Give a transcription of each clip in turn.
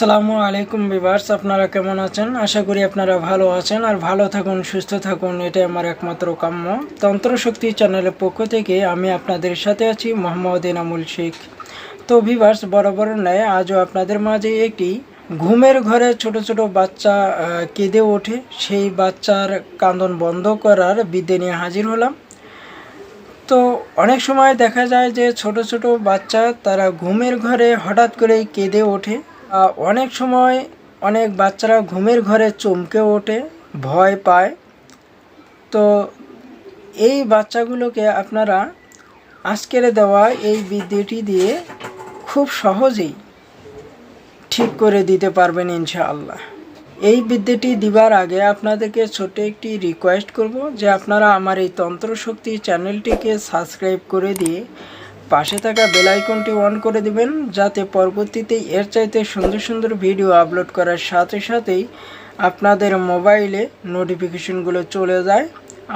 আসসালামু আলাইকুম বিভার্স আপনারা কেমন আছেন? আশা করি আপনারা ভালো আছেন আর ভালো থাকুন, সুস্থ থাকুন, এটাই আমার একমাত্র কাম্য। তন্ত্রশক্তি চ্যানেলের পক্ষ থেকে আমি আপনাদের সাথে আছি মোহাম্মদ এনামুল শেখ। তো ভিভার্স বরাবর নেয় আজও আপনাদের মাঝে একটি ঘুমের ঘরে ছোট ছোট বাচ্চা কেঁদে ওঠে। সেই বাচ্চার কান্দন বন্ধ করার বিদ্যে নিয়ে হাজির হলাম। তো অনেক সময় দেখা যায় যে ছোট ছোট বাচ্চা তারা ঘুমের ঘরে হঠাৎ করেই কেঁদে ওঠে। অনেক সময় অনেক বাচ্চারা ঘুমের ঘরে চমকে ওঠে, ভয় পায়। তো এই বাচ্চাগুলোকে আপনারা আজকের দেওয়া এই বিদ্যুটি দিয়ে খুব সহজেই ঠিক করে দিতে পারবেন ইনশাআল্লাহ। এই বিদ্যুটি দিবার আগে আপনাদেরকে ছোট একটি রিকোয়েস্ট করব যে আপনারা আমার এই তন্ত্রশক্তি চ্যানেলটিকে সাবস্ক্রাইব করে দিয়ে পাশে থাকা বেল আইকনটি অন করে দিবেন, যাতে পরবর্তীতে এর চাইতে সুন্দর সুন্দর ভিডিও আপলোড করার সাথে সাথেই আপনাদের মোবাইলে নোটিফিকেশনগুলো চলে যায়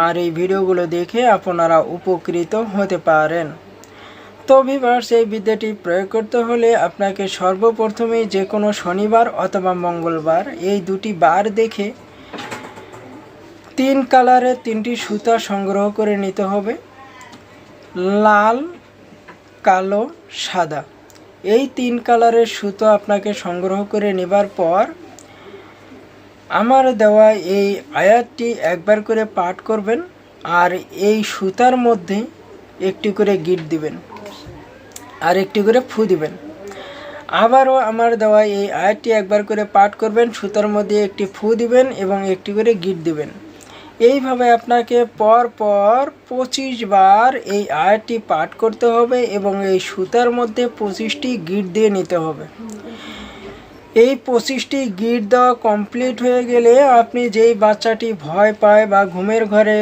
আর এই ভিডিওগুলো দেখে আপনারা উপকৃত হতে পারেন। তো ভিভার্স এই বিদ্যাটি প্রয়োগ করতে হলে আপনাকে সর্বপ্রথমেই যে কোনো শনিবার অথবা মঙ্গলবার এই দুটি বার দেখে তিন কালারের তিনটি সুতা সংগ্রহ করে নিতে হবে। লাল কালো, সাদা। এই তিন কালারের সুতো আপনাকে সংগ্রহ করে নেবার পর আমার দেওয়া এই আয়াতটি একবার করে পাঠ করবেন আর এই সুতার মধ্যে একটি করে গিট দিবেন আর একটি করে ফু দিবেন। আবারও আমার দেওয়া এই আয়াতটি একবার করে পাঠ করবেন, সুতার মধ্যে একটি ফু দিবেন এবং একটি করে গিট দিবেন। এইভাবে আপনাকে পর পর পঁচিশ বার এই আয়াতটি পাঠ করতে হবে এবং এই সুতার মধ্যে পঁচিশটি গিট দিয়ে নিতে হবে। এই পঁচিশটি গিট দেওয়া কমপ্লিট হয়ে গেলে আপনি যেই বাচ্চাটি ভয় পায় বা ঘুমের ঘরে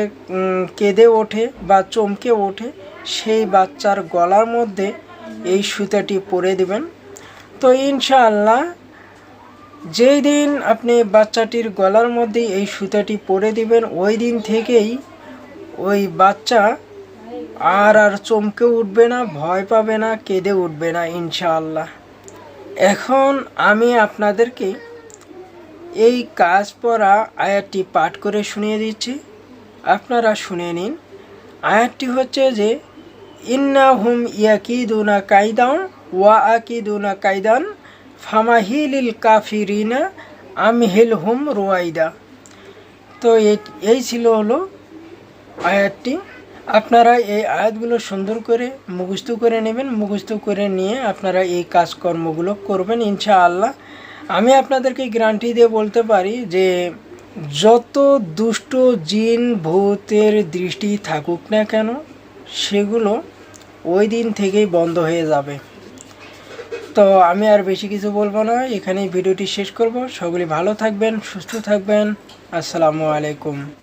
কেঁদে ওঠে বা চমকে ওঠে, সেই বাচ্চার গলার মধ্যে এই সুতাটি পরে দেবেন। তো ইনশাআল্লাহ যেই দিন আপনি বাচ্চাটির গলার মধ্যে এই সুতাটি পরে দিবেন, ওই দিন থেকেই ওই বাচ্চা আর আর চমকে উঠবে না, ভয় পাবে না, কেঁদে উঠবে না, ইনশাআল্লাহ। এখন আমি আপনাদেরকে এই কাজ পড়া আয়াতটি পাঠ করে শুনিয়ে দিচ্ছি। আপনারা শুনে নিন। আয়াতটি হচ্ছে যে ইন্না হুম ইয়াকিদুনা কাইদান ওয়া আকিদুনা কাইদান ফামাহিলিল কাফিরিনা আমহিল হুম রুয়াইদা। তো এই- ছিল হলো আয়াতটি। আপনারা এই আয়াতগুলো সুন্দর করে মুখস্থ করে নেবেন, মুখস্থ করে নিয়ে আপনারা এই কাজকর্মগুলো করবেন ইনশাআল্লাহ। আমি আপনাদেরকে গ্যারান্টি দিয়ে বলতে পারি যে যত দুষ্ট জিন ভূতের দৃষ্টি থাকুক না কেন, সেগুলো ওই দিন থেকেই বন্ধ হয়ে যাবে। তো আমি আর বেশি কিছু বলব না। এখানেই ভিডিওটি শেষ করব। সকলে ভালো থাকবেন, সুস্থ থাকবেন। আসসালামু আলাইকুম।